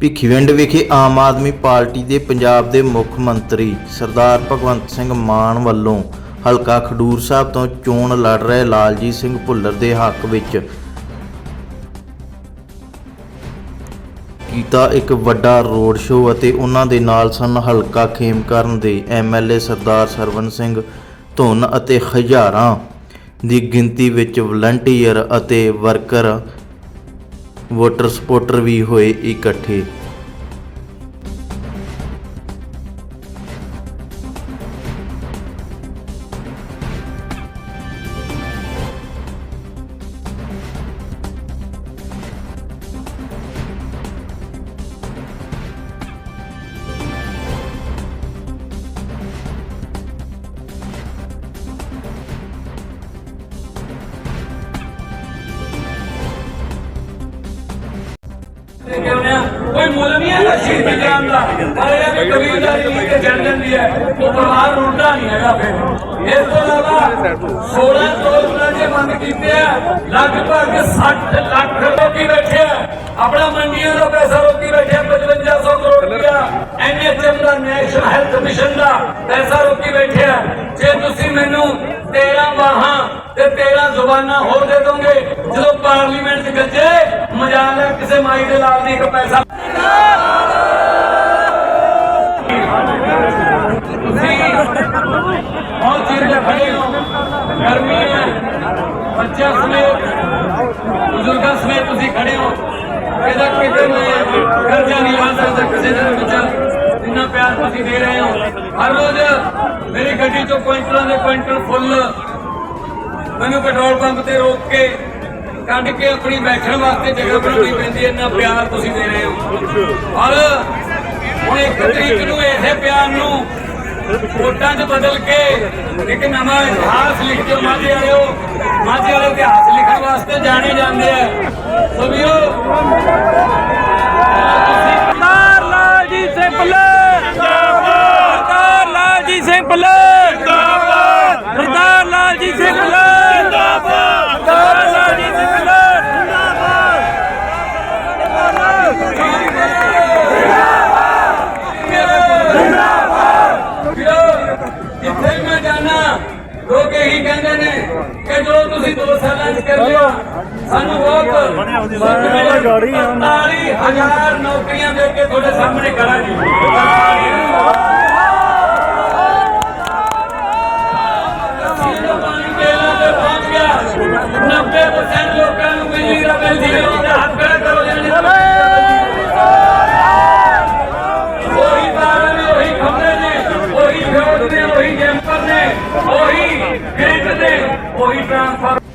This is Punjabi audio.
ਭਿੱਖੀਵਿੰਡ ਵਿਖੇ ਆਮ ਆਦਮੀ ਪਾਰਟੀ ਦੇ ਪੰਜਾਬ ਦੇ ਮੁੱਖ ਮੰਤਰੀ ਸਰਦਾਰ ਭਗਵੰਤ ਸਿੰਘ ਮਾਨ ਵੱਲੋਂ ਹਲਕਾ ਖਡੂਰ ਸਾਹਿਬ ਤੋਂ ਚੋਣ ਲੜ ਰਹੇ ਲਾਲਜੀਤ ਸਿੰਘ ਭੁੱਲਰ ਦੇ ਹੱਕ ਵਿੱਚ ਕੀਤਾ ਇੱਕ ਵੱਡਾ ਰੋਡ ਸ਼ੋਅ ਅਤੇ ਉਹਨਾਂ ਦੇ ਨਾਲ ਸਨ ਹਲਕਾ ਖੇਮਕਰਨ ਦੇ ਐਮਐਲਏ ਸਰਦਾਰ ਸਰਵਨ ਸਿੰਘ ਧੁੰਨ ਅਤੇ ਹਜ਼ਾਰਾਂ ਦੀ ਗਿਣਤੀ ਵਿੱਚ ਵਲੰਟੀਅਰ ਅਤੇ ਵਰਕਰ ਵੋਟਰ ਸਪੋਰਟਰ ਵੀ ਹੋਏ ਇਕੱਠੇ। ਕੋਈ ਮੁੱਲ ਨਹੀਂ ਹੈ ਸ਼ਹੀਦ ਪੰਜਾਬ ਦਾ? ਪਰ ਇਹ ਵੀ ਕਬੀਲਦਾਰੀ ਲਈ ਤੇ ਚੱਲ ਜਾਂਦੀ ਹੈ, ਉਹ ਪਰਿਵਾਰ ਰੁੱਟਦਾ ਨਹੀਂ ਹੈਗਾ ਫਿਰ। ਇਸ ਤੋਂ ਇਲਾਵਾ 16 ਕਰੋੜ ਦੇ ਮੰਗ ਕੀਤੇ ਆ, ਲਗਭਗ 60 ਲੱਖ ਲੋਕੀ ਬੈਠੇ ਆ। ਆਪਣਾ ਮੰਡੀਆਂ ਦਾ ਪੈਸਾ ਰੋਕੀ ਬੈਠੇ 5500 ਕਰੋੜ ਰੁਪਇਆ। ਐਨਐਚਐਮ ਦਾ, ਨੈਸ਼ਨਲ ਹੈਲਥ ਮਿਸ਼ਨ ਦਾ ਪੈਸਾ ਰੋਕੀ ਬੈਠੇ ਆ। ਜੇ ਤੁਸੀਂ ਮੈਨੂੰ 13 ਵਾਹਾਂ ਤੇ 13 ਜ਼ੁਬਾਨਾਂ ਹੋਰ ਦੇ ਦੋਗੇ, ਜਦੋਂ ਪਾਰਲੀਮੈਂਟ 'ਚ ਗੱਜੇ ਮਜਾਲ ਹੈ, ਕਿਸੇ ਮਾਈ ਦੇ ਲਾਲ ਦੀ ਇੱਕ ਪੈਸਾ ਤੁਸੀਂ ਬਹੁਤ ਚਿਰ ਦੇ ਖੜੇ ਹੋ ਗਰਮੀ ਹੈ ਬੱਚਿਆਂ ਸਮੇਤ, ਬਜ਼ੁਰਗਾਂ ਸਮੇਤ ਤੁਸੀਂ ਖੜੇ ਹੋ। ਇਹਦਾ ਕਿਤੇ ਮੈਂ ਕਰਜ਼ਾ ਨਹੀਂ ਲਾ ਸਕਦਾ ਕਿਸੇ ਦੇ ਵਿੱਚ। ਜਿੰਨਾ ਪਿਆਰ ਤੁਸੀਂ ਦੇ ਰਹੇ ਹੋ। ਹਰ ਰੋਜ਼ ਮੇਰੀ ਗੱਡੀ ਚੋਂ ਕੁਇੰਟਲਾਂ ਦੇ ਕੁਇੰਟਲ ਫੁੱਲ ਮੈਨੂੰ ਪੈਟਰੋਲ ਪੰਪ ਤੇ ਰੋਕ ਕੇ ਕੱਢ ਕੇ ਆਪਣੀ ਬੈਠਣ ਵਾਸਤੇ ਜਗ੍ਹਾ ਬਣਾਉਣੀ ਪੈਂਦੀ ਹੈ। ਇੰਨਾ ਪਿਆਰ ਤੁਸੀਂ ਦੇ ਰਹੇ ਹੋ। ਔਰ ਹੁਣ ਇੱਕ ਤਰੀਕ ਨੂੰ ਇਸੇ ਪਿਆਰ ਨੂੰ ਵੋਟਾਂ 'ਚ ਬਦਲ ਕੇ ਇੱਕ ਨਵਾਂ ਇਤਿਹਾਸ ਲਿਖ ਕੇ ਮਾਝੇ ਆਇਓ। ਮਾਝੇ ਵਾਲੇ ਇਤਿਹਾਸ ਲਿਖਣ ਵਾਸਤੇ ਜਾਣੇ ਜਾਂਦੇ ਆ। ਸੋ ਵੀਰੋ ਸਰਦਾਰ ਲਾਲਜੀਤ ਸਿੰਘ ਭੁੱਲਰ ਸਰਦਾਰ ਲਾਲਜੀਤ ਸਿੰਘ ਭੁੱਲਰ ਸਰਦਾਰ ਲਾਲਜੀਤ ਸਿੰਘ ਭੁੱਲਰ ਸਰਦਾਰ ਲਾਲਜੀਤ ਸਿੰਘ ਭੁੱਲਰ ਵੀਰੋ ਜਿੱਥੇ ਵੀ ਮੈਂ ਜਾਣਾ ਲੋਕ ਇਹੀ ਕਹਿੰਦੇ ਨੇ ਜੋ ਤੁਸੀਂ ਦੋ ਸਾਲਾਂ ਚ ਕਰ ਲਿਆ ਸਾਨੂੰ ਬਹੁਤ 45000 ਨੌਕਰੀਆਂ ਦੇ ਕੇ ਤੁਹਾਡੇ ਸਾਹਮਣੇ ਕਰਾਂਗੇ 90% ਲੋਕਾਂ ਨੂੰ ਬਿਜਲੀ ਦਾ ਬਿੱਲ ਉਹੀ ਜੈਂਪਰ ਨੇ ਉਹੀ ਗ੍ਰਿਡ ਨੇ ਉਹੀ ਟ੍ਰਾਂਸਫਾਰਮਰ